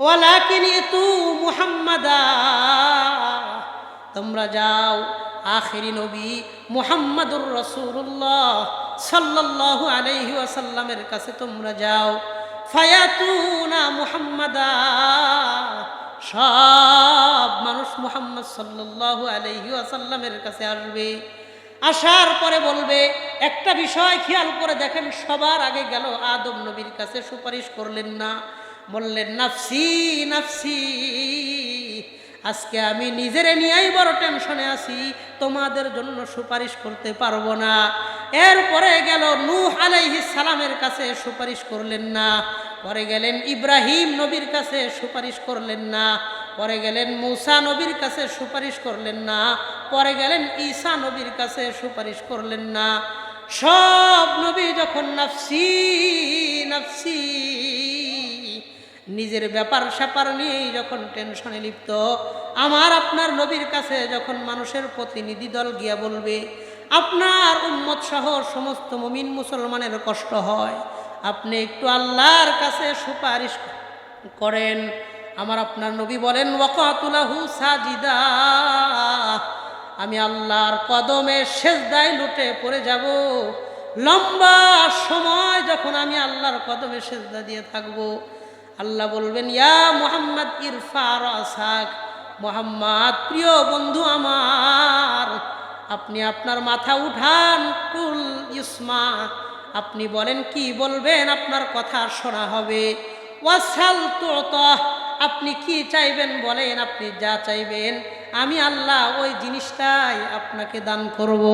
ওয়ালাকিন তু মুহাম্মাদা, তোমরা যাও আখেরি নবী মুহাম্মাদুর রসুল্লাহ সাল্লাল্লাহু আলাইহি ওয়াসাল্লামের কাছে তোমরা যাও। ফায়াতুনা মুহাম্মাদা, সব মানুষ মুহাম্মদ সাল্লাল্লাহু আলাইহি আসাল্লামের কাছে আসবে। আসার পরে বলবে, একটা বিষয় খেয়াল করে দেখেন সবার আগে গেল আদম নবীর কাছে সুপারিশ করলেন না। বললেন, নাফসি নাফসি, আজকে আমি নিজেরে নিয়েই বড় টেনশনে আছি, তোমাদের জন্য সুপারিশ করতে পারব না। এরপরে গেল, নূহ আলাইহিস সালামের কাছে সুপারিশ করলেন না। পরে গেলেন, ইব্রাহিম নবীর কাছে সুপারিশ করলেন না। পরে গেলেন, মূসা নবীর কাছে সুপারিশ করলেন না। পরে গেলেন, ঈসা নবীর কাছে সুপারিশ করলেন না। সব নবী যখন নাফসি নাফসি নিজের ব্যাপার স্যাপার নিয়েই যখন টেনশনে লিপ্ত, আমার আপনার নবীর কাছে যখন মানুষের প্রতিনিধি দল গিয়া বলবে, আপনার উম্মত সহ সমস্ত মুমিন মুসলমানের কষ্ট হয়, আপনি একটু আল্লাহর কাছে সুপারিশ করেন। আমার আপনার নবী বলেন, ওয়াকাতুলাহু সাজিদা, আমি আল্লাহর কদমে সেজদায় লুটে পড়ে যাব। লম্বা সময় যখন আমি আল্লাহর কদমে সেজদা দিয়ে থাকব আল্লাহ বলবেন, ইয়া মোহাম্মদ ইরফার আসাক মোহাম্মদ, প্রিয় বন্ধু আমার, আপনি আপনার মাথা উঠান, কুল ইসমা। আপনি বলেন, কি বলবেন? আপনার কথা শোনা হবে। ওয়াসাল তো আপনি কি চাইবেন বলেন? আপনি যা চাইবেন, আমি আল্লাহ ওই জিনিসটাই আপনাকে দান করব।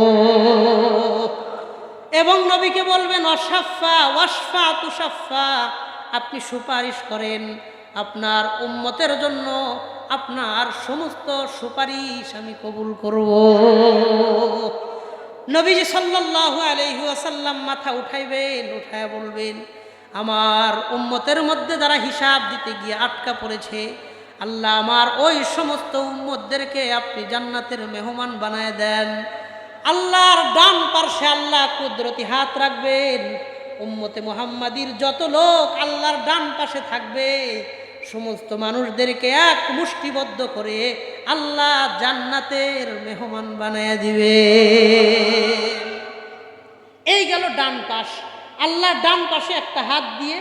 এবং নবীকে বলবেন, অসাফা ওয়াসফা তুষাফা আপনি সুপারিশ করেন। আপনার উম্মতের জন্য আপনার সমস্ত সুপারিশ আমি কবুল করব। নবীজি সাল্লাল্লাহু আলাইহি ওয়াসাল্লাম মাথা উঠাইবেন, উঠায় বলবেন, আমার উম্মতের মধ্যে যারা হিসাব দিতে গিয়ে আটকা পড়েছে, আল্লাহ আমার ওই সমস্ত উম্মতদেরকে আপনি জান্নাতের মেহমান বানায় দেন। আল্লাহর ডান পার্শ্বে আল্লাহ কুদরতি হাত রাখবেন উম্মতে মোহাম্মাদির যত লোক আল্লাহর ডান পাশে থাকবে, সমস্ত মানুষদেরকে এক মুষ্টিবদ্ধ করে আল্লাহ জান্নাতের মেহমান বানায় দিবে। এই গেল ডান পাশ। আল্লাহ ডান পাশে একটা হাত দিয়ে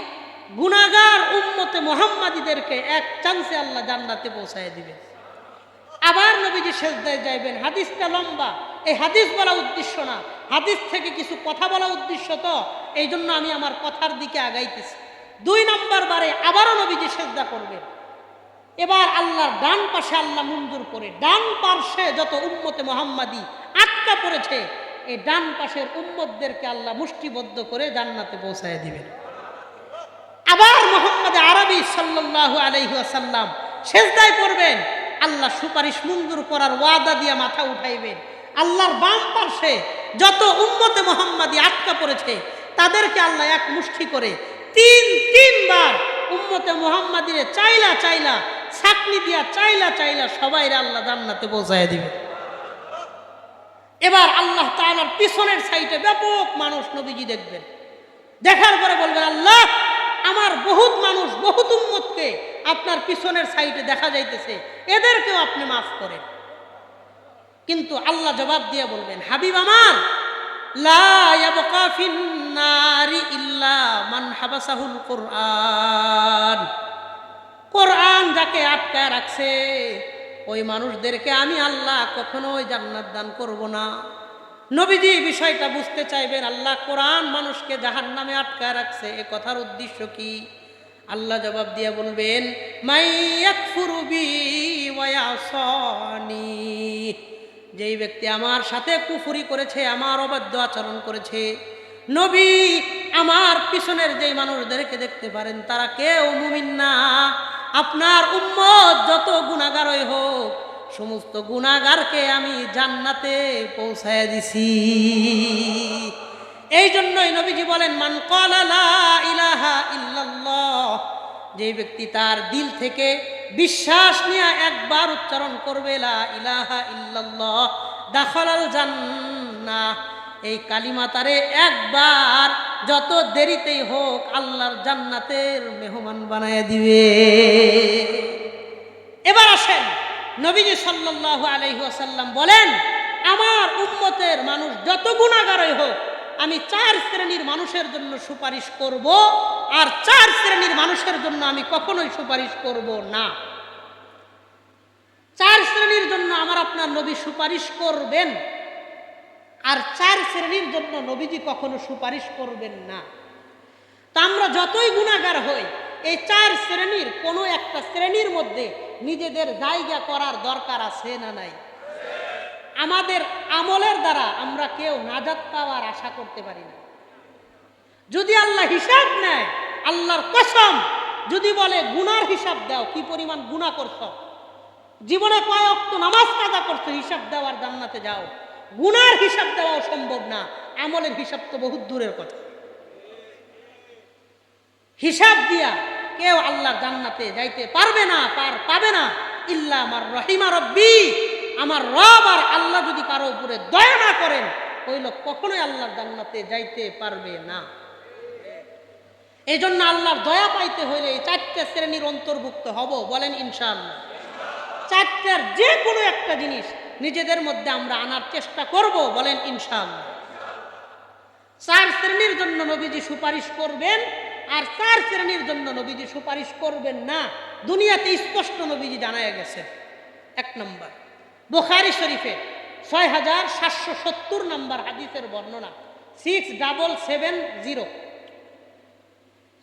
গুণাগার উম্মতে মোহাম্মাদিদেরকে এক চান্সে আল্লাহ জান্নাতে পৌঁছায় দিবে। আবার নবীজি সেজদায় যাইবেন। হাদিসটা লম্বা। এই হাদিস বলা উদ্দেশ্য না। হাদিস থেকে কিছু কথা বলা উদ্দেশ্য তো, এই জন্য আমি আমার কথার দিকে আগাইতেছি। দুই নম্বর বারে আবারও নবীজি সেজদা করবেন। এবার আল্লাহর ডান পাশে আল্লাহ মঞ্জুর করে, ডান পার্শ্বে যত উম্মতে মোহাম্মাদি আটকা পড়েছে, এই ডান পাশের উম্মতদেরকে আল্লাহ মুষ্টিবদ্ধ করে জান্নাতে পৌঁছায় দিবেন। আবার মোহাম্মদ আরবি সাল্লাল্লাহু আলাইহি আসাল্লাম সেজদায় পড়বেন। আল্লাহ সুপারিশ মঞ্জুর করার ওয়াদা দিয়ে মাথা উঠাইবেন। আল্লাহর বাম পার্শ্বে যত উম্মতে মোহাম্মদি আটকা পড়েছে, তাদেরকে আল্লাহ এক মুষ্টি করে তিন, তিনবার উম্মতে মোহাম্মদিরে চাইলা চাইলা, ছাকনি দিয়া চাইলা চাইলা সবাইরে আল্লাহ জান্নাতে পৌঁছায় দিবে। এবার আল্লাহ তাআলার পিছনের সাইডে ব্যাপক মানুষ নবীজি দেখবেন। দেখার পরে বলবেন, আল্লাহ, আমার বহুত মানুষ, বহুত উম্মতকে আপনার পিছনের সাইডে দেখা যাইতেছে, এদেরকেও আপনি মাফ করেন। কিন্তু আল্লাহ জবাব দিয়ে বলবেন, হাবিব আমার কোরআন। যাকে আটকায় রাখছে, ওই মানুষদেরকে আমি আল্লাহ কখনোই জান্নাত দান করব না। নবীজি বিষয়টা বুঝতে চাইবেন, আল্লাহ কোরআন মানুষকে জাহান নামে আটকায় রাখছে, এ কথার উদ্দেশ্য কি? আল্লাহ জবাব দিয়ে বলবেন মাইয়াকফুরুবি ওয়ায়াসানি যেই ব্যক্তি আমার সাথে কুফুরি করেছে, আমার অবাধ্য আচরণ করেছে, নবী আমার পিছনের যেই মানুষদেরকে দেখতে পারেন, তারা কেউ মুমিন না। আপনার উম্মত যত গুণাগারই হোক, সমস্ত গুণাগারকে আমি জান্নাতে পৌঁছায় দিছি। এই জন্যই নবীজি বলেন, মান ক্বালা লা ইলাহা ইল্লাল্লাহ যে ব্যক্তি তার দিল থেকে বিশ্বাস নিয়ে একবার উচ্চারণ করবে এই কালিমা তারে একবার যত দেরিতেই হোক আল্লাহর জান্নাতের মেহমান বানায় দিবে। এবার আসেন, নবীজি সাল্লাল্লাহু আলাইহি ওয়াসাল্লাম বলেন, আমার উম্মতের মানুষ যত গুণাগারই হোক আমি চার শ্রেণির মানুষের জন্য সুপারিশ করব, আর চার শ্রেণির মানুষের জন্য আমি কখনোই সুপারিশ করব না। চার শ্রেণির জন্য আমার আপনার নবী সুপারিশ করবেন, আর চার শ্রেণির জন্য নবীজি কখনো সুপারিশ করবেন না। তা আমরা যতই গুণাগার হই, এই চার শ্রেণির কোনো একটা শ্রেণির মধ্যে নিজেদের জায়গা করার দরকার আছে না নাই? আমাদের আমলের দ্বারা আমরা কেউ নাজাত পাওয়ার আশা করতে পারি না। যদি আল্লাহ হিসাব নেয়, আল্লাহর কসম, যদি বলে গুনার হিসাব দাও, কি পরিমাণ গুণা করছ? জীবনে কয় অক্ত নামাজ কাদা করছ, হিসাব দেওয়ার জান্নাতে যাও। গুনার হিসাব দেওয়াও সম্ভব না, আমলের হিসাব তো বহুত দূরের কথা। হিসাব দিয়া কেউ আল্লাহর জান্নাতে যাইতে পারবে না, পার পাবে না, ইল্লা আমার রহিমা রব্বি। আমার রব আর আল্লাহ যদি কারও উপরে দয়া না করেন, ওই লোক কখনোই আল্লাহর জান্নাতে যাইতে পারবে না। এই জন্য আল্লাহর দয়া পাইতে হইলে এই চারটে শ্রেণির অন্তর্ভুক্ত হব, বলেন ইনশাআল্লাহ। চারটার যে কোনো একটা জিনিস নিজেদের মধ্যে আমরা আনার চেষ্টা করব, বলেন ইনশাআল্লাহ। চার শ্রেণির জন্য নবীজি সুপারিশ করবেন, আর চার শ্রেণির জন্য নবীজি সুপারিশ করবেন না। দুনিয়াতে স্পষ্ট নবীজি জানায় গেছে এক নম্বর। বুখারি শরীফে ছয় হাজার সাতশো সত্তর নম্বর হাদিসের বর্ণনা সিক্স ডাবল সেভেন জিরো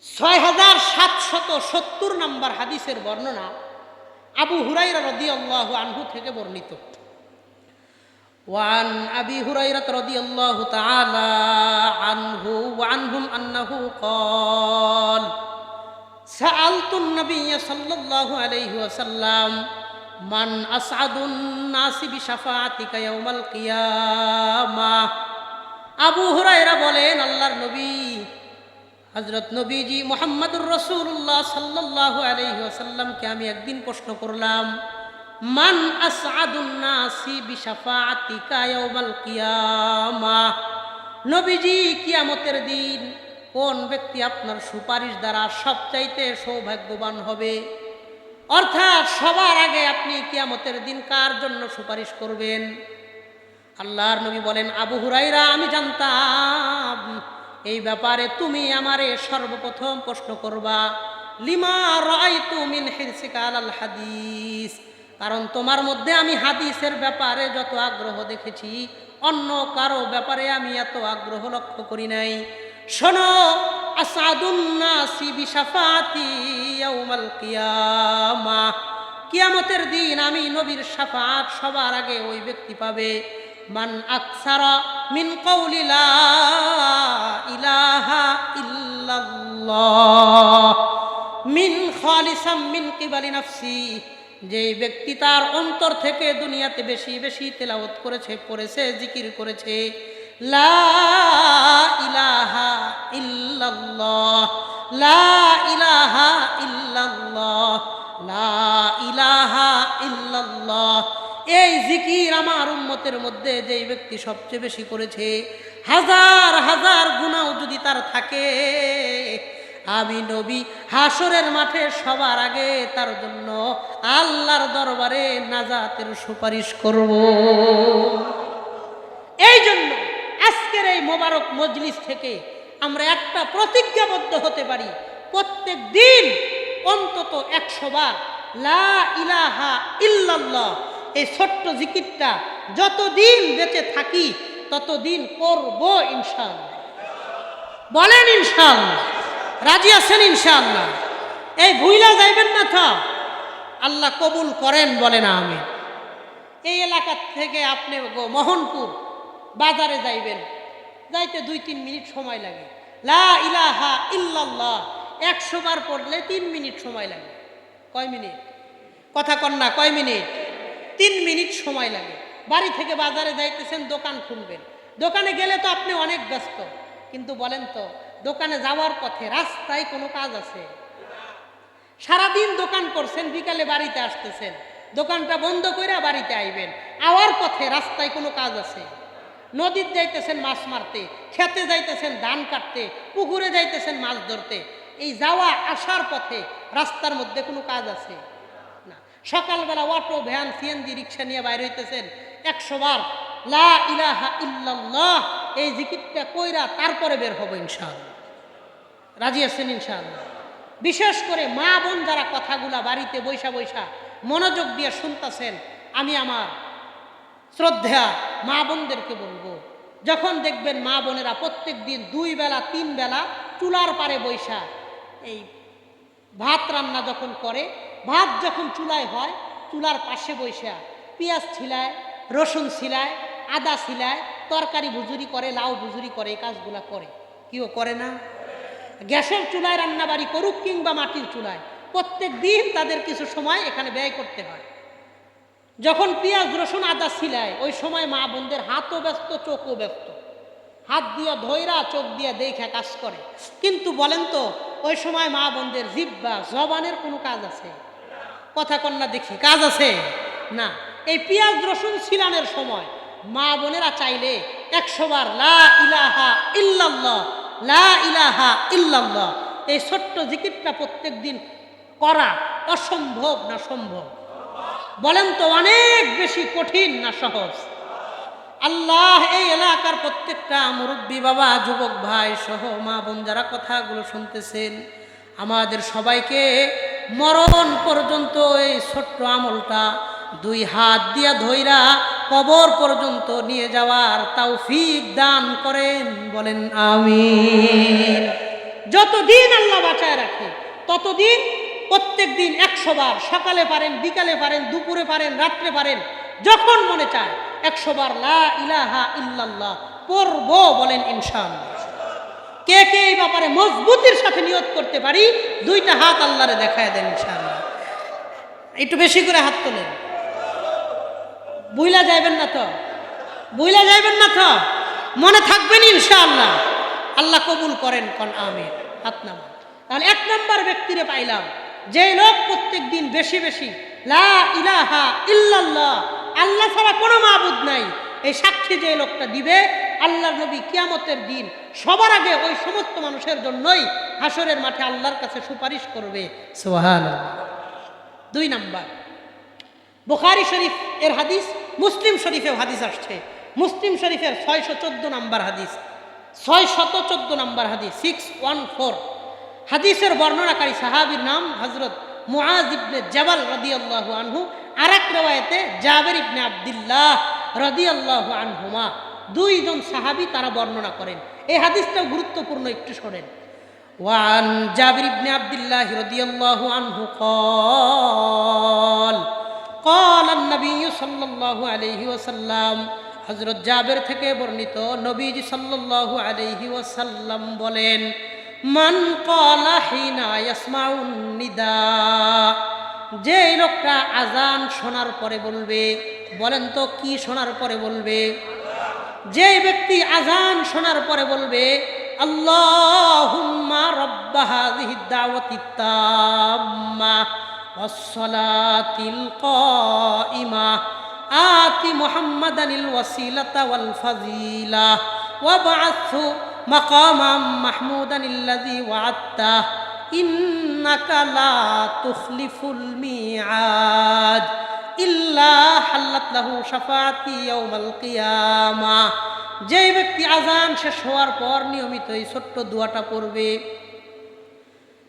ছয় হাজার সাতশত সত্তর নম্বর হাদিসের বর্ণনা আবু হুরাইরা রদিয়াল্লাহু আনহু থেকে বর্ণিত وعن أبي هريرة رضي الله تعالى عنه وعنهم أنه قال سألت النبي صلى الله عليه وسلم মান আসাদুন নাসিবি সাফাতিকা ইয়াউমাল কিয়ামা। আবু হুরায়রা বলেন, আল্লাহর নবী হজরত নবীজি মোহাম্মদুর সাল্লাল্লাহু আলাইহি আলহি আসাল্লামকে আমি একদিন প্রশ্ন করলাম, মান নবীজি, কিয়ামতের দিন কোন ব্যক্তি আপনার সুপারিশ দ্বারা সবচাইতে সৌভাগ্যবান হবে? অর্থাৎ সবার আগে আপনি কিয়ামতের দিন কার জন্য সুপারিশ করবেন? আল্লাহর নবী বলেন, আবু হুরাইরা আমি জানতাম, এই ব্যাপারে তুমি আমারে সর্বপ্রথম প্রশ্ন করবা, লিমা রাইতু মিন হিরসিকা আলাল হাদিস। কারণ তোমার মধ্যে আমি হাদিসের ব্যাপারে যত আগ্রহ দেখেছি, অন্য কারও ব্যাপারে আমি এত আগ্রহ লক্ষ্য করি নাই। শোনো কিয়ামতের দিন আমি নবীর শাফাত সবার আগে ওই ব্যক্তি পাবে। মান আকসারা মিন কওলি লা ইলাহা ইল্লাল্লাহ। মিন খালিসাম মিন কিবালি নাফসি। যে ব্যক্তি তার অন্তর থেকে দুনিয়াতে বেশি বেশি তেলাওত করেছে, পড়েছে, জিকির করেছে লা ইলাহা লা ইলাহা লা ইলাহা এই জিকির আমার উম্মতের মধ্যে যেই ব্যক্তি সবচেয়ে বেশি করেছে, হাজার হাজার গুণাও যদি তার থাকে, আমি নবী হাসরের মাঠে সবার আগে তার জন্য আল্লাহর দরবারে নাজাতের সুপারিশ করব। এই জন্য আজকের এই মোবারক মজলিস থেকে আমরা একটা প্রতিজ্ঞাবদ্ধ হতে পারি। প্রত্যেক দিন অন্তত একশো বার লা ইলাহা ইল্লাল্লাহ এই ছোট্ট জিকিরটা যতদিন বেঁচে থাকি ততদিন করব ইনশাআল্লাহ। বলেন ইনশাআল্লাহ। রাজি আছেন ইনশাআল্লাহ? এই ভুইলা যাইবেন না তো আল্লাহ কবুল করেন বলে না আমি এই এলাকা থেকে আপনি মোহনপুর বাজারে যাইবেন। যাইতে দুই, তিন মিনিট সময় লাগে। লা ইলাহা ইল্লাল্লাহ। একশো বার পড়লে তিন মিনিট সময় লাগে। কয় মিনিট? কথা কন না, কয় মিনিট? তিন মিনিট সময় লাগে। বাড়ি থেকে বাজারে যাইতেছেন, দোকান খুলবেন। দোকানে গেলে তো আপনি অনেক ব্যস্ত। কিন্তু বলেন তো, দোকানে যাওয়ার পথে রাস্তায় কোনো কাজ আছে? সারাদিন দোকান করছেন, বিকালে বাড়িতে আসতেছেন। দোকানটা বন্ধ করে বাড়িতে আইবেন। আওয়ার পথে রাস্তায় কোনো কাজ আছে? নদীর যাইতেছেন মাছ মারতে খেতে যাইতেছেন ধান কাটতে, পুকুরে যাইতেছেন মাছ ধরতে। এই যাওয়া, আসার পথে রাস্তার মধ্যে কোনো কাজ আছে? না। সকালবেলা অটো, ভ্যান, সিএনজি, রিক্সা নিয়ে বাইর হইতেছেন একশো বার। লা ইলাহা ইল্লাল্লাহ, এই জিকিরটা কইরা তারপরে বের হব ইনশাআল্লাহ। রাজি আছেন ইনশাআল্লাহ? বিশেষ করে মা বোন যারা কথাগুলা বাড়িতে বৈশা বৈশা মনোযোগ দিয়ে শুনতেছেন, আমি আমার শ্রদ্ধা মা বোনদেরকে বলব, যখন দেখবেন মা বোনেরা প্রত্যেক দিন দুই বেলা, তিন বেলা চুলার পারে বৈশা, এই ভাত রান্না যখন করে, ভাত যখন চুলায় হয়, চুলার পাশে বৈশা, পেঁয়াজ ছিলায়, রসুন ছিলায়, আদা ছিলায়, তরকারি ভুজুরি করে, লাউ ভুজুরি করে, এই কাজগুলা করে। কেউ করে না? গ্যাসের চুলায় রান্নাবাড়ি করুক কিংবা মাটির চুলায়, প্রত্যেক দিন তাদের কিছু সময় এখানে ব্যয় করতে হয়। যখন পেঁয়াজ, রসুন, আদা ছিলায়, ওই সময় মা বোনদের হাতও ব্যস্ত, চোখও ব্যস্ত। হাত দিয়ে ধৈরা চোখ দিয়ে দেখে কাজ করে। কিন্তু বলেন তো, ওই সময় মা বোনদের জিব্বা, জবানের কোনো কাজ আছে? কথা কন্যা দেখি, কাজ আছে? না। এই পেঁয়াজ, রসুন ছিলানের সময় মা বোনেরা চাইলে একশো বার লা ইলাহা ইল্লাল্লাহ, লা ইলাহা ইল্লাল্লাহ, এই ছোট্ট জিকিরটা প্রত্যেক দিন করা অসম্ভব না সম্ভব? বলেন তো অনেক বেশি কঠিন না সহজ। আল্লাহ এই এলাকার প্রত্যেকটা মুরব্বী বাবা, যুবক ভাই সহ মা বোন যারা কথাগুলো শুনতেছেন, আমাদের সবাইকে মরণ পর্যন্ত এই ছোট্ট আমলটা দুই হাত দিয়া ধইরা কবর পর্যন্ত নিয়ে যাওয়ার তৌফিক দান করেন, বলেন আমি যতদিন আল্লাহ বাঁচায় রাখে, ততদিন প্রত্যেক দিন একশো বার, সকালে পারেন, বিকালে পারেন, দুপুরে পারেন, রাত্রে পারেন, যখন মনে চায়, একশো বার লা ইলাহা ইল্লাল্লাহ পড়ব বলেন ইনশাআল্লাহ। কে কে এই ব্যাপারে মজবুতির সাথে নিয়ত করতে পারি, দুইটা হাত আল্লাহরে দেখায় দেন ইনশাআল্লাহ। একটু বেশি করে হাত তোলেন। বুইলা যাইবেন না তো? বুইলা যাইবেন না তো? মনে থাকবেন ইনশাআল্লাহ। আল্লাহ কবুল করেন, কন আমির হাত নামা তাহলে এক নম্বর ব্যক্তিরে পাইলাম। যে লোক প্রত্যেক দিন বেশি বেশি, লা ইলাহা ইল্লাল্লাহ আল্লাহ ছাড়া কোনো মাবুদ নাই। এই সাক্ষী যে লোকটা দিবে, আল্লাহর নবী কিয়ামতের দিন সবার আগে ওই সমস্ত মানুষের জন্যই হাসরের মাঠে আল্লাহর কাছে সুপারিশ করবে। দুই নাম্বার, বুখারি শরীফ এর হাদিস, মুসলিম শরীফেও হাদিস আসছে। মুসলিম শরীফের ছয়শো চোদ্দ নাম্বার হাদিস ছয় শত চোদ্দ নাম্বার হাদিস সিক্স ওয়ান ফোর হাদিসের বর্ণনাকারী সাহাবির নাম হজরত মুআজ ইবনে জাবাল রাদিয়াল্লাহু আনহু আর এক রেওয়ায়েতে জাবের ইবনে আব্দুল্লাহ রাদিয়াল্লাহু আনহুমা দুইজন সাহাবী তারা বর্ণনা করেন এই হাদিসটাও গুরুত্বপূর্ণ একটু শোনেন وعن جابر بن عبد الله رضي الله عنه قال قال النبي صلى الله عليه وسلم হজরত জাবের থেকে বর্ণিত নবীজি সাল্লাল্লাহু আলাইহি ওয়াসাল্লাম বলেন মান নিদা। যে লোকটা আজান শোনার পরে বলবে, বলেন তো কি শোনার পরে বলবে? যে ব্যক্তি আজান শোনার পরে বলবে, আল্লাহুম্মা রাব্বা হাযিহি দাওয়াতি তাম্মা ওয়াস-সালাতিল কাইমা আতি মুহাম্মাদানিল ওয়াসিলাতা ওয়াল ফাজিলা ওয়াবআথহু মাকামাম মাহমুদানিল্লাযী ওয়া'আদতাহ ইন্নাকা লা তুখলিফুল মিআদ, ইল্লা হাল্লাত লাহু শাফাআতি ইয়াউমাল কিয়ামা। যেই ব্যক্তি আজান শেষ হওয়ার পর নিয়মিত এই ছোট্ট দোয়াটা পড়বে,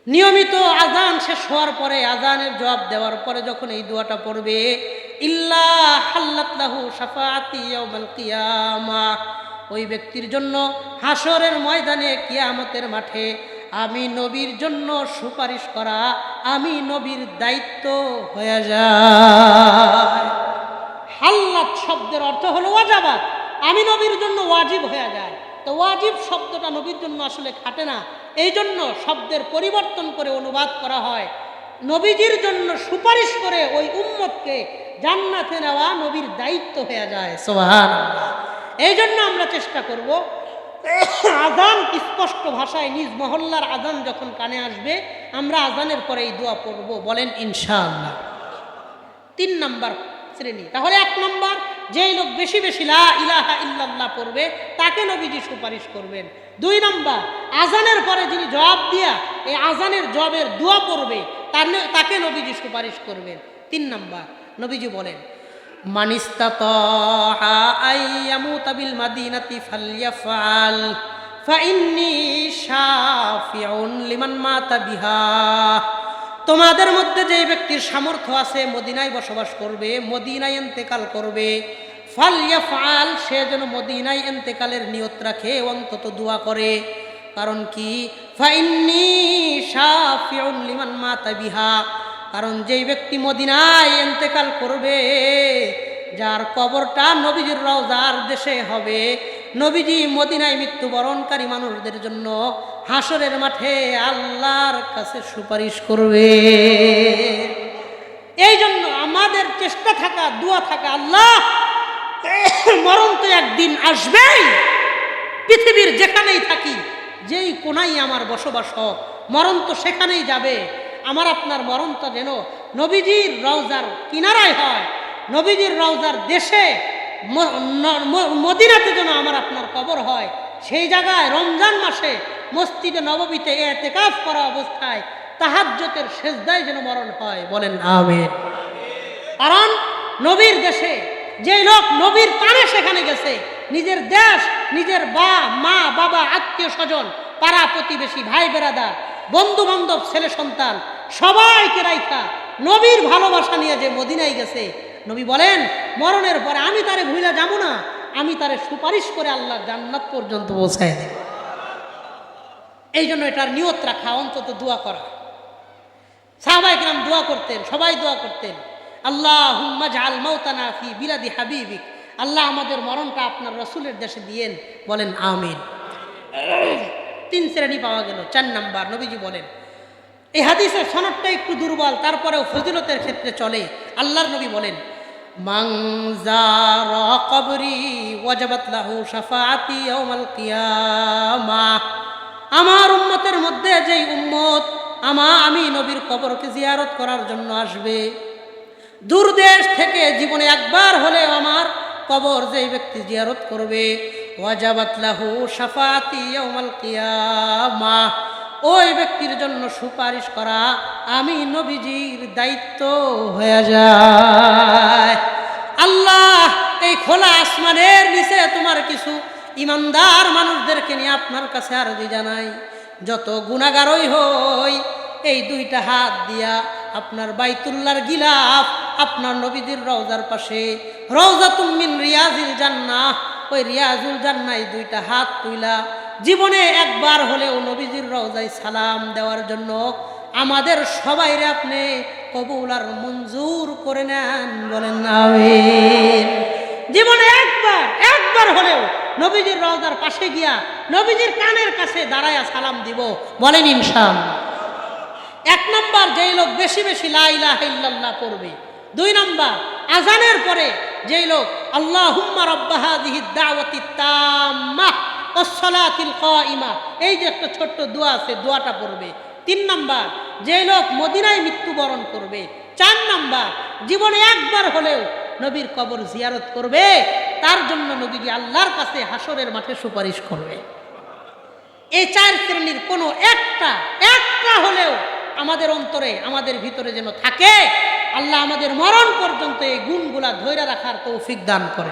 নিয়মিত আজান শেষ হওয়ার পরে আজানের জবাব দেওয়ার পরে যখন এই দোয়াটা পড়বে, ইল্লা হাল্লাত লাহু শাফাআতি ইয়াউমাল কিয়ামা। ওই ব্যক্তির জন্য হাসরের ময়দানে কিয়ামতের মাঠে আমি নবীর জন্য সুপারিশ করা আমি নবীর দায়িত্ব হয়ে যায়। হাল্লাত শব্দের অর্থ হলো ওয়াজাবাত আমি নবীর জন্য ওয়াজিব হয়ে যায়। তো ওয়াজিব শব্দটা নবীর জন্য আসলে খাটে না। এই জন্য শব্দের পরিবর্তন করে অনুবাদ করা হয়। নবীজির জন্য সুপারিশ করে ওই উম্মতকে জান্নাতে নেওয়া নবীর দায়িত্ব হয়ে যায়। সোহান এই জন্য আমরা চেষ্টা করব আজান স্পষ্ট ভাষায় নিজ মহল্লার আজান যখন কানে আসবে, আমরা আজানের পরে এই দোয়া পড়ব বলেন, ইনশাআল্লাহ। তিন নাম্বার শ্রেণি। তাহলে এক নম্বর, যেই লোক বেশি বেশি লা ইলাহা ইল্লাল্লাহ পড়বে, তাকে নবীজি সুপারিশ করবেন। দুই নম্বর, আজানের পরে যিনি জবাব দিয়া এই আজানের জবের দোয়া পড়বে তার তাকে নবীজি সুপারিশ করবেন। তিন নম্বর, নবীজি বলেন তোমাদের মধ্যে যে ব্যক্তির সামর্থ্য আছে মদিনায় বসবাস করবে, মদিনায় এন্তেকাল করবে ফালিয়া ফাল সে যেন মদিনায় এন্তেকালের নিয়ত রাখে, অন্তত দোয়া করে। কারণ কি? ফাইন্নি শাফিউন লিমান মাতা বিহা। কারণ যেই ব্যক্তি মদিনায় এন্তেকাল করবে, যার কবরটা নবীজির রওজার দেশে হবে, নবীজি মদিনায় মৃত্যুবরণকারী মানুষদের জন্য হাসরের মাঠে আল্লাহর কাছে সুপারিশ করবে। এই জন্য আমাদের চেষ্টা থাকা, দোয়া থাকা, আল্লাহ, মরণ তো একদিন আসবেই। পৃথিবীর যেখানেই থাকি, যেই কোনাই আমার বসবাস হোক, মরণ তো সেখানেই যাবে। আমার আপনার মরণটা যেন নবীজির রওজার কিনারায় হয়, নবীজির রওজার দেশে মদিনাতে যেন আমার আপনার কবর হয়, সেই জায়গায় রমজান মাসে মসজিদে নববীতে এতেকাফ করা অবস্থায় তাহাজ্জতের শেষদায় যেন মরণ হয়, বলেন আমেন। কারণ নবীর দেশে যে লোক নবীর টানে সেখানে গেছে, নিজের দেশ, নিজের বা, মা, বাবা, আত্মীয় স্বজন, পাড়া প্রতিবেশী, ভাই বেড়াদার বন্ধু বান্ধব ছেলে সন্তান সবাইকে রাইখা। নবীর ভালোবাসা নিয়ে যে মদিনায় গেছে, নবী বলেন, মরণের পরে আমি তারে ভুলে যাব না, আমি তারে সুপারিশ করে আল্লাহ জান্নাত পর্যন্ত পৌঁছায় দেব। এই জন্য এটার নিয়ত রাখা, অন্তত দোয়া করা। সাহবাইকরাম দোয়া করতেন, সবাই দোয়া করতেন আল্লাহ হুম্মা জাল মৌতানা ফি বিলাদি হাবিবিক। আল্লাহ আমাদের মরণটা আপনার রসুলের দেশে দিয়েন, বলেন, আমিন। তিন শ্রেণি পাওয়া গেল, চার নাম্বার, নবীজি বলেন এই হাদিসের সনদটা একটু দুর্বল, তারপরেও ফজিলতের ক্ষেত্রে চলে। আল্লাহর নবী বলেন আমার উম্মতের মধ্যে যেই উম্মত আমা, আমি নবীর কবরকে জিয়ারত করার জন্য আসবে দূরদেশ থেকে জীবনে একবার হলে আমার কবর যেই ব্যক্তি জিয়ারত করবে, ওয়াজাবাত লাহু শাফাতি ইয়াউমাল কিয়ামা। ওই ব্যক্তির জন্য সুপারিশ করা আমি নবীজির দায়িত্ব হয়ে যায়। আল্লাহ, এই খোলা আসমানের নিচে তোমার কিছু ইমানদার মানুষদেরকে নিয়ে আপনার কাছে আরজি জানাই। যত গুণাগারই হই, এই দুইটা হাত দিয়া আপনার বাইতুল্লার গিলাফ, আপনার নবীজির রওজার পাশে। রওজা তুমিন রিয়াজিল জান্নাহ, ওই রিয়াজুল জান্নাই দুইটা হাত তুইলা জীবনে একবার হলেও নবীজির রওজায় সালাম দেওয়ার জন্য আমাদের সবাইরে আপনি কবুল আর মঞ্জুর করে নেন, বলেন আমিন। জীবনে একবার একবার হলেও নবীজির রওজার পাশে গিয়া নবীজির কানের কাছে দাঁড়ায়া সালাম দিব, বলেন ইনশাআল্লাহ। এক নম্বর, যেই লোক বেশি বেশি লাইলাহ ইল্লাল্লাহ পড়বে। দুই নম্বর, আজানের পরে যেই লোক আল্লাহ হুম্মা দাওয়াতি তাম্মা ওসলাতিল কাইমা এই যে একটা ছোট্ট দোয়া আছে, দোয়াটা পড়বে। তিন নম্বর, যে লোক মদিনায় মৃত্যুবরণ করবে, চার নাম্বার, জীবনে একবার হলেও নবীর কবর জিয়ারত করবে, তার জন্য নবীজি আল্লাহর কাছে হাসরের মাঠে সুপারিশ করবে। এই চার শ্রেণির কোনো একটা একটা হলেও আমাদের অন্তরে, আমাদের ভিতরে যেন থাকে, আল্লাহ আমাদের মরণ পর্যন্ত এই গুণগুলা ধৈর্য রাখার তৌফিক দান করে।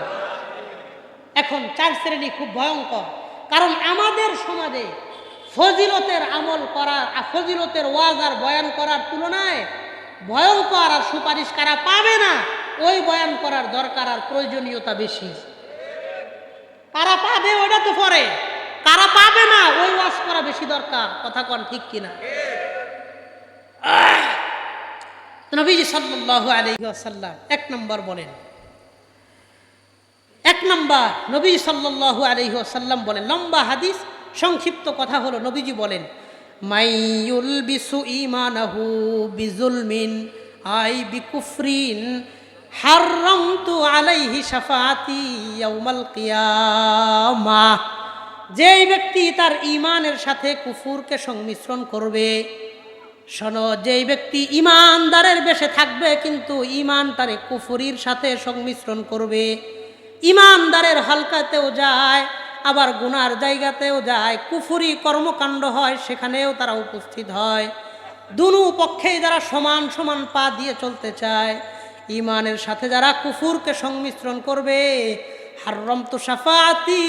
এখন চার শ্রেণি খুব ভয়ঙ্কর। কারণ আমাদের সমাজে ফজিলতের আমল করার ফজিলতের ওয়াজ আর বয়ান করার তুলনায় ভয়ঙ্কর আর সুপারিশ কারা পাবে না, ওই বয়ান করার দরকার আর প্রয়োজনীয়তা বেশি। কারা পাবে ওটা তো পরে। কারা পাবে না, ওই ওয়াজ করা বেশি দরকার। কথা কন ঠিক কিনা? নবীজি সাল্লাল্লাহু আলাইহি ওয়াসাল্লাম এক নম্বর বলেন এক নম্বর, নবী সাল্লাল্লাহু আলাইহি ওয়াসাল্লাম বলেন, লম্বা হাদিস, সংক্ষিপ্ত কথা হলো নবীজি বলেন মাইয়ুল বিসু ইমানাহু বিজুলমিন, আই বিকুফরিন, হাররামতু আলাইহি শাফাআতি ইয়াউমাল কিয়ামাহ যেই ব্যক্তি তার ইমানের সাথে কুফুরকে সংমিশ্রণ করবে, শোনো, যেই ব্যক্তি ইমানদারের বেশে থাকবে, কিন্তু ইমান তারে কুফুরির সাথে সংমিশ্রণ করবে। ইমানদারের হালকাতেও যায়, আবার গুনার জায়গাতেও যায়, কুফুরি কর্মকাণ্ড হয়, সেখানেও তারা উপস্থিত হয়। দুনু পক্ষেই যারা সমান সমান পা দিয়ে চলতে চায়, ইমানের সাথে যারা কুফুরকে সংমিশ্রণ করবে হাররম তো সাফাতি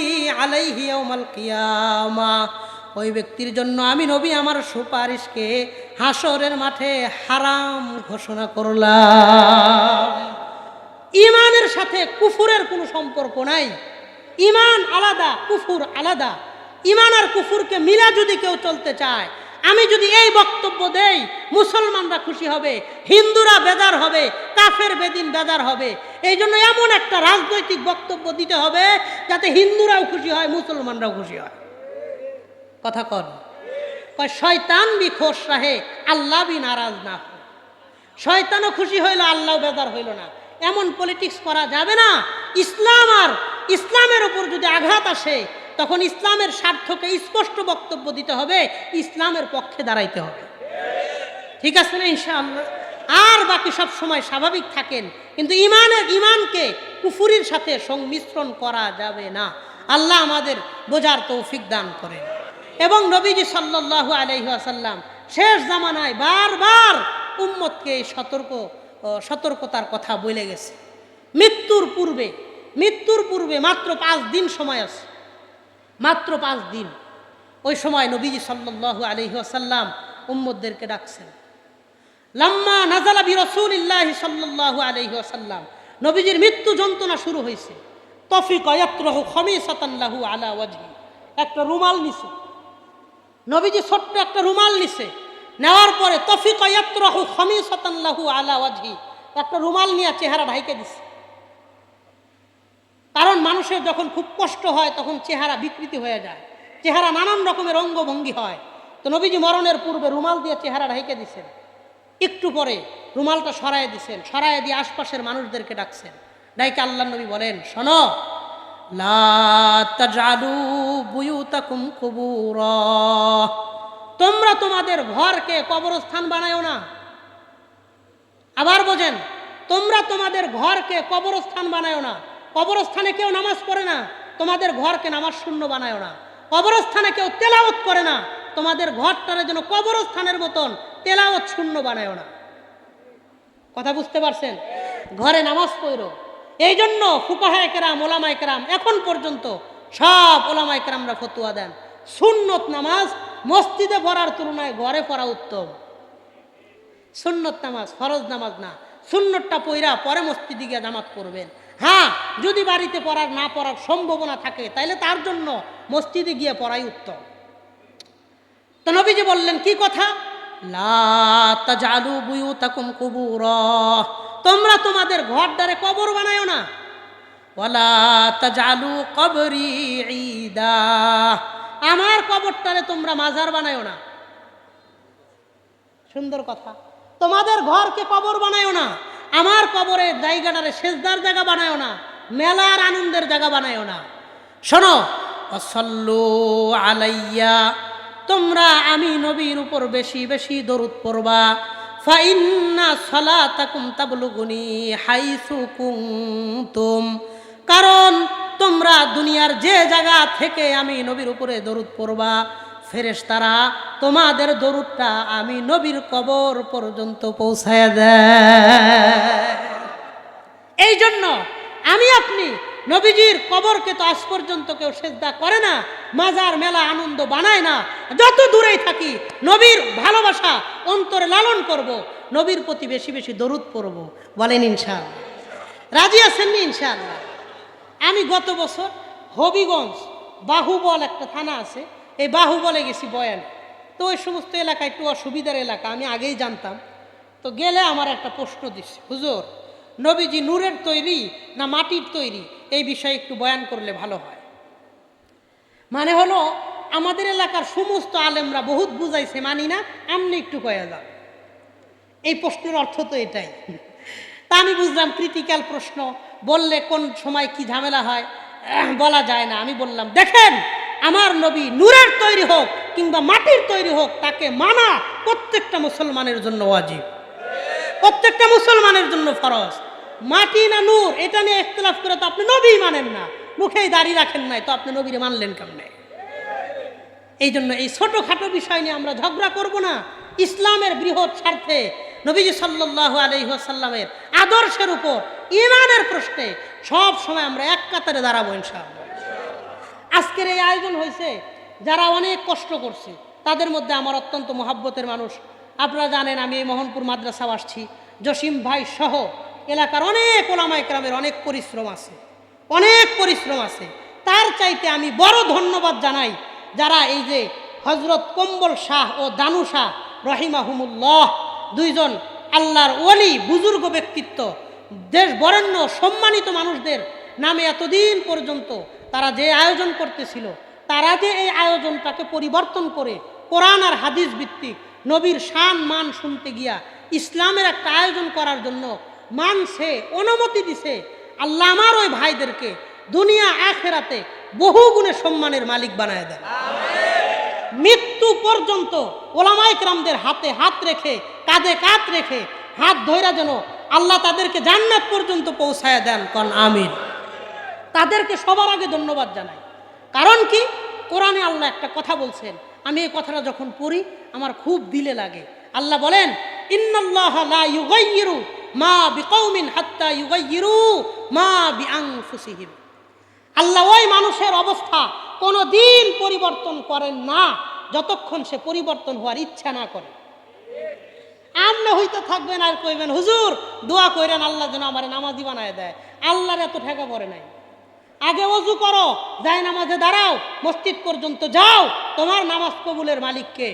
আলাইহি ইয়াউমাল কিয়ামা। ওই ব্যক্তির জন্য আমি নবী আমার সুপারিশকে হাসরের মাঠে হারাম ঘোষণা করলাম। ইমানের সাথে কুফুরের কোনো সম্পর্ক নাই। ইমান আলাদা, কুফুর আলাদা। ইমান আর কুফুরকে মিলা যদি কেউ চলতে চায়, আমি যদি এই বক্তব্য দেই, মুসলমানরা খুশি হবে, হিন্দুরা বেজার হবে, কাফের বেদিন বেজার হবে। এই জন্য এমন একটা রাজনৈতিক বক্তব্য দিতে হবে যাতে হিন্দুরাও খুশি হয়, মুসলমানরাও খুশি হয়। কথা কর শয়তান বি খোশ রাহে আল্লাহ বি নারাজ না শয়তানও খুশি হইল, আল্লাহ বেদার হইল না। এমন পলিটিক্স করা যাবে না। ইসলাম আর ইসলামের উপর যদি আঘাত আসে, তখন ইসলামের স্বার্থকে স্পষ্ট বক্তব্য দিতে হবে, ইসলামের পক্ষে দাঁড়াইতে হবে। ঠিক আছে না ইনশাআল্লাহ? আর বাকি সব সময় স্বাভাবিক থাকেন, কিন্তু ইমানের, ইমানকে কুফুরির সাথে সংমিশ্রণ করা যাবে না। আল্লাহ আমাদের বোঝার তৌফিক দান করেন। এবং নবীজি সাল্লাল্লাহু আসাল্লাম শেষ জামানায় বারবার উম্মতকে সতর্ক সতর্কতার কথা বলে গেছে। মৃত্যুর পূর্বে মৃত্যুর পূর্বে মাত্র পাঁচ দিন সময় আছে। মাত্র পাঁচ দিন। ওই সময় নবীজি সাল্লাল্লাহু আলাইহি আসাল্লাম উম্মতদেরকে ডাকছেন। লাম্মা নাজালা বি রসুলিল্লাহি সাল্লাল্লাহু আলাইহি ওয়াসাল্লাম, নবীজির মৃত্যু যন্ত্রণা শুরু হয়েছে। তফিক ইয়াত্রাহু খামিসাতান লাহু আলা ওয়াজহি। একটা রুমাল নিছে। নবীজি ছোট্ট একটা রুমাল নিছে। নেওয়ার পরে তফিক ইয়াত্রাহু খামিসাতান লাহু আলা একটা রুমাল নিয়ে চেহারা ঢাইকে দিছে। কারণ মানুষের যখন খুব কষ্ট হয়, তখন চেহারা বিকৃতি হয়ে যায়। চেহারা নানান রকমের অঙ্গভঙ্গি হয়। তো নবীজি মরণের পূর্বে রুমাল দিয়ে চেহারা ঢাইকে দিছেন। একটু পরে রুমালটা সরায় দিছেন। সরায় দিয়ে আশপাশের মানুষদেরকে ডাকছেন। ডাইকে আল্লাহ নবী বলেন, শোনো, লা তাজআলু বুয়ুতাকুম কুবুরা। তোমরা তোমাদের ঘরকে কবরস্থান বানায়ও না। আবার বোঝেন, তোমরা তোমাদের ঘরকে কবরস্থান বানায়ও না। কবরস্থানে কেউ নামাজ পড়ে না, তোমাদের ঘরকে নামাজ শূন্য বানায়ও না। কবরস্থানে কেউ তেলাওত করে না, তোমাদের ঘরটারে যেন কবরস্থানের মতন তেলাওত শূন্য বানায়ও না। কথা বুঝতে পারছেন? ঘরে নামাজ পড়ো। এই জন্য ফুকাহায় কেরাম ওলামায় এখন পর্যন্ত সব ওলামায় কেরামরা ফতুয়া দেন। সুন্নত নামাজ মসজিদে পড়ার তুলনায় ঘরে পড়া উত্তম। সুন্নত নামাজ ফরজ নামাজ না। সুন্নতটা পইরা পরে মসজিদে গিয়ে জামাত করবেন হ্যাঁ যদি বাড়িতে পড়ার না পড়ার সম্ভাবনা থাকে তাহলে তার জন্য মসজিদে গিয়ে পড়াই উত্তম। তো নবীজি বললেন, কি কথা? তোমরা তোমাদের ঘর দ্বারে কবর বানায়ো না। ওয়ালা তাজালু কবরি ঈদা। আমার কবরটারে তোমরা মাজার বানায়ো না। সুন্দর কথা। তোমাদের ঘরকে কবর বানায়ো না। আমার কবরের জায়গাটারে সেজদার জায়গা বানায়ো না। মেলার আনন্দের জায়গা বানায়ো না। শোনো, অসল্লু আলাইয়া, তোমরা আমি নবীর উপর বেশি বেশি দরুদ পড়বা। ফাইন্না সলা তাকুম তাবলুগুনি হাইসু কুনতুম। কারণ তোমরা দুনিয়ার যে জায়গা থেকে আমি নবীর উপরে দরুদ পড়বা, ফেরেশতারা তোমাদের দরুদটা আমি নবীর কবর পর্যন্ত পৌঁছায় দেয়। এই জন্য আমি আপনি নবীজির কবরকে তো আজ পর্যন্ত কেউ সেজদা করে না, মাজার মেলা আনন্দ বানায় না। যত দূরেই থাকি নবীর ভালোবাসা অন্তরে লালন করব, নবীর প্রতি বেশি বেশি দরুদ পড়ব। বলেন ইনশাআল্লাহ। রাজি আছেন নি ইনশাআল্লাহ? আমি গত বছর হবিগঞ্জ বাহুবল একটা থানা আছে, এই বাহুবলে গেছি বয়ান। তো ওই সমস্ত এলাকা একটু অসুবিধার এলাকা, আমি আগেই জানতাম। তো গেলে আমার একটা প্রশ্ন দিচ্ছে, হুজুর, নবীজি নূরের তৈরি না মাটির তৈরি? এই বিষয়ে একটু বয়ান করলে ভালো হয়। মানে হলো, আমাদের এলাকার সমস্ত আলেমরা বহুত বুঝাইছে, মানি না, আমনি একটু কয়া যান এই প্রশ্নের অর্থ তো এটাই। তা আমি বুঝলাম ক্রিটিক্যাল প্রশ্ন। বললে কোন সময় কি ঝামেলা হয়? বলা যায় না। আমি বললাম, দেখেন, আমার নবী নূরের তৈরি হোক কিংবা মাটির তৈরি হোক, তাকে মানা প্রত্যেকটা মুসলমানের জন্য ওয়াজিব। প্রত্যেকটা মুসলমানের জন্য ফরজ। মাটি না নূর, এটা নিয়ে ইখতলাফ করে তো আপনি নবী মানেন না। মুখেই দাঁড়িয়ে রাখেন নাই, তো আপনি নবীরে মানলেন কেমনে? এই জন্য এই ছোটোখাটো বিষয় নিয়ে আমরা ঝগড়া করব না। ইসলামের বৃহৎ স্বার্থে নবীজি সাল্লাহ আলহিহাসাল্লামের আদর্শের উপর ইমানের প্রশ্নে সব সময় আমরা এক কাতারে দাঁড়াবো ইনশাআল্লাহ। আজকের এই আয়োজন হয়েছে যারা অনেক কষ্ট করছে, তাদের মধ্যে আমার অত্যন্ত মহাব্বতের মানুষ। আপনারা জানেন আমি এই মোহনপুর মাদ্রাসাও আসছি। জসিম ভাই সহ এলাকার অনেক ওলামা গ্রামের অনেক পরিশ্রম আছে, অনেক পরিশ্রম আছে। তার চাইতে আমি বড় ধন্যবাদ জানাই যারা এই যে হজরত কম্বল শাহ ও দানু শাহ রহিমাহুমুল্লাহ দুইজন আল্লাহর ওলি বুজুর্গ ব্যক্তিত্ব দেশ বরেণ্য সম্মানিত মানুষদের নামে এতদিন পর্যন্ত তারা যে আয়োজন করতেছিল তারা যে এই আয়োজনটাকে পরিবর্তন করে কোরআন আর হাদিস ভিত্তিক নবীর শান মান শুনতে গিয়া ইসলামের একটা আয়োজন করার জন্য মানছে অনুমতি দিছে আল্লাহ আমার ওই ভাইদেরকে দুনিয়া আখেরাতে বহু গুণে সম্মানের মালিক বানায় দেয়। মৃত্যু পর্যন্ত ওলামাইকরামদের হাতে হাত রেখে কাঁধে কাঁধ রেখে হাত ধৈরা যেন আল্লাহ তাদেরকে জান্নাত পর্যন্ত পৌঁছায় দেন, কন আমিন। তাদেরকে সবার আগে ধন্যবাদ জানাই। কারণ কি? কোরআনে আল্লাহ একটা কথা বলছেন, আমি এই কথাটা যখন পড়ি, আমার খুব দিলে লাগে। আল্লাহ বলেন, ইন্নাল্লাহ মা মা আল্লাহ ওই মানুষের অবস্থা কোনো দিন পরিবর্তন করেন না, যতক্ষণ সে পরিবর্তন হওয়ার ইচ্ছা না করে। আমনে হইতে থাকবেন আর কইবেন, হুজুর, দোয়া কইরেন, আল্লাহ যেন আমার নামাজি বানায় দেয়। আল্লাহর এত ঠেকা পড়ে নাই। আগে অজু করো, যাই নামাজে দাঁড়াও, মসজিদ পর্যন্ত যাও, তোমার নামাজ কবুলের মালিককে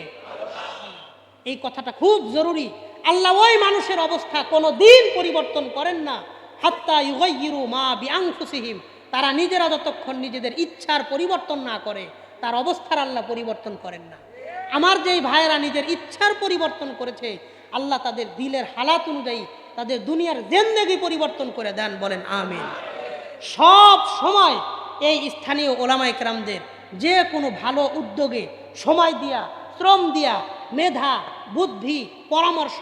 এই কথাটা খুব জরুরি। আল্লাহ ওই মানুষের অবস্থা কোনো দিন পরিবর্তন করেন না। হাত্তা ইউগাইয়িরু মা বিআনফুসিহিম। তারা নিজেরা যতক্ষণ নিজেদের ইচ্ছার পরিবর্তন না করে, তার অবস্থার আল্লাহ পরিবর্তন করেন না। আমার যেই ভাইয়েরা নিজের ইচ্ছার পরিবর্তন করেছে আল্লাহ তাদের দিলের হালাত অনুযায়ী তাদের দুনিয়ার জেন্দেগি পরিবর্তন করে দেন, বলেন, আমিন। সব সময় এই স্থানীয় ওলামা একরামদের যে কোনো ভালো উদ্যোগে সময় দিয়া, শ্রম দিয়া, মেধা, বুদ্ধি, পরামর্শ,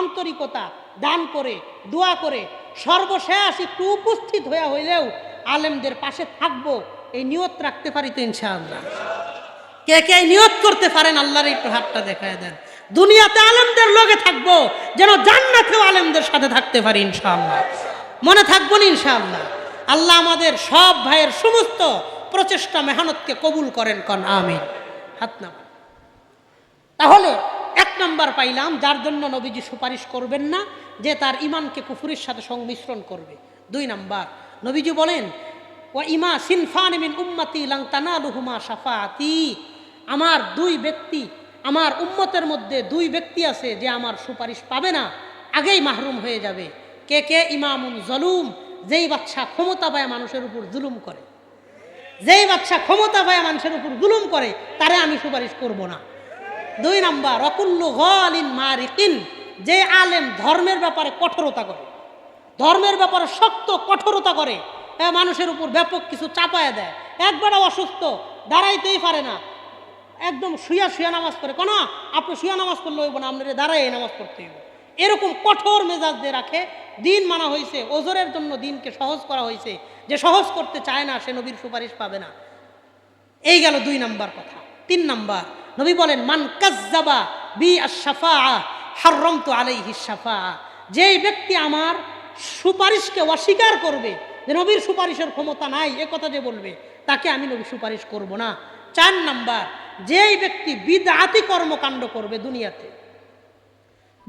আন্তরিকতা দান করে, দোয়া করে সর্বশেষ একটু উপস্থিত হয়ে হইলেও আলেমদের পাশে থাকব, এই নিয়ত রাখতে পারি তো ইনশাআল্লাহ। কে কে নিয়ত করতে পারেন, আল্লাহর একটু হাতটা দেখায় দেন। দুনিয়াতে আলেমদের লগে থাকব, যেন জান্নাতেও আলেমদের সাথে থাকতে পারি, ইনশাআল্লাহ। মনে থাকব না, ইনশাআল্লাহ। আল্লাহ আমাদের সব ভাইয়ের সমস্ত প্রচেষ্টা, মেহনতকে কবুল করেন, কন, আমিন। হাত নামান তাহলে এক নম্বর পাইলাম, যার জন্য নবীজি সুপারিশ করবেন না, যে তার ইমানকে কুফুরের সাথে সংমিশ্রণ করবে। দুই নাম্বার, নবীজি বলেন ও ইমা সিনফান মিন উম্মতি লাং তানালুহুমা সাফাতি আমার দুই ব্যক্তি আমার উম্মতের মধ্যে দুই ব্যক্তি আছে যে আমার সুপারিশ পাবে না, আগেই মাহরুম হয়ে যাবে। কে কে? ইমামুন জলুম, যেই বাচ্চা ক্ষমতা পায় মানুষের উপর জুলুম করে। যেই বাচ্চা ক্ষমতা পায় মানুষের উপর জুলুম করে, তারে আমি সুপারিশ করব না। দুই নাম্বার, অকুল্লু গলিন মারিকিন, যে আলেম ধর্মের ব্যাপারে কঠোরতা করে। ধর্মের ব্যাপারে শক্ত কঠোরতা করে। মানুষের উপর ব্যাপক কিছু চাপায় দেয়। একবারও অসুস্থ, দাঁড়াইতেই পারে না। একদম শুয়া শুয়া নামাজ পড়ে। কেন আপনি শুয়া নামাজ পড়লে হইব না, আপনার দাঁড়াই নামাজ পড়তে হইব। এরকম কঠোর মেজাজ দিয়ে রাখে। দিন মানা হয়েছে ওজোরের জন্য দিনকে সহজ করা হয়েছে যে সহজ করতে চায় না, সে নবীর সুপারিশ পাবে না। এই গেল দুই নাম্বার কথা। তিন নাম্বার, নবী বলেন, মান কাজ্জাবা বি আশাফা হাররম তো আলাইহি সাফা যেই ব্যক্তি আমার সুপারিশকে অস্বীকার করবে, যে নবীর সুপারিশের ক্ষমতা নাই, এ কথা যে বলবে, তাকে আমি নবী সুপারিশ করব না। চার নাম্বার যেই ব্যক্তি বিদাতি কর্মকাণ্ড করবে দুনিয়াতে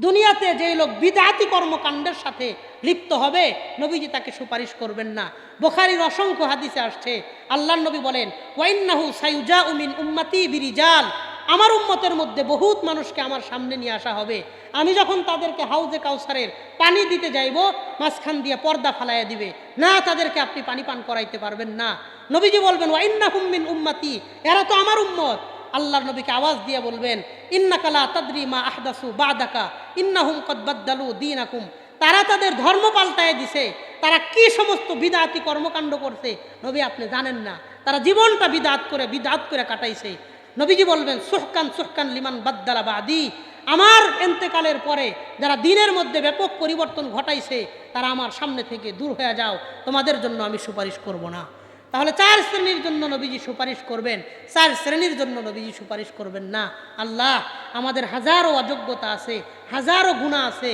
দুনিয়াতে যেই লোক বিদাতি কর্মকাণ্ডের সাথে লিপ্ত হবে, নবীজি তাকে সুপারিশ করবেন না। বোখারির অসংখ্য হাদিসে আসছে আল্লাহ নবী বলেন, ওয়াইন্নাহু সাইউজা উমিন উম্মাতি বিরিজাল। আমার উম্মতের মধ্যে বহুত মানুষকে আমার সামনে নিয়ে আসা হবে। আমি যখন তাদেরকে হাউজে কাউসারের পানি দিতে যাইব, মাঝখান দিয়ে পর্দা ফালাইয়া দিবে। না, তাদেরকে আপনি পানি পান করাইতে পারবেন না। নবীজি বলবেন, ওয়াইন্নাহুম মিন উম্মাতি। এরা তো আমার উম্মত। আল্লাহর নবীকে আওয়াজ দিয়ে বলবেন ইন্নাকালা তাদরি মা আহদাসু বাদাকা, ইন্নাহুম কদ বাদ্দালু দিনাকুম। তারা তাদের ধর্ম পাল্টায় দিছে। তারা কি সমস্ত বিদাতি কর্মকাণ্ড করছে? নবী, আপনি জানেন না। তারা জীবনটা বিদাত করে বিদাত করে কাটাইছে। নবীজি বলবেন, সুহকান সুহকান লিমান বাদ্দালা বাদি। আমার এন্তেকালের পরে যারা দিনের মধ্যে ব্যাপক পরিবর্তন ঘটাইছে, তারা আমার সামনে থেকে দূর হয়ে যাও। তোমাদের জন্য আমি সুপারিশ করব না। তাহলে চার শ্রেণির জন্য নবীজি সুপারিশ করবেন। চার শ্রেণির জন্য নবীজি সুপারিশ করবেন না। আল্লাহ, আমাদের হাজারো অযোগ্যতা আছে, হাজারো গুণা আছে।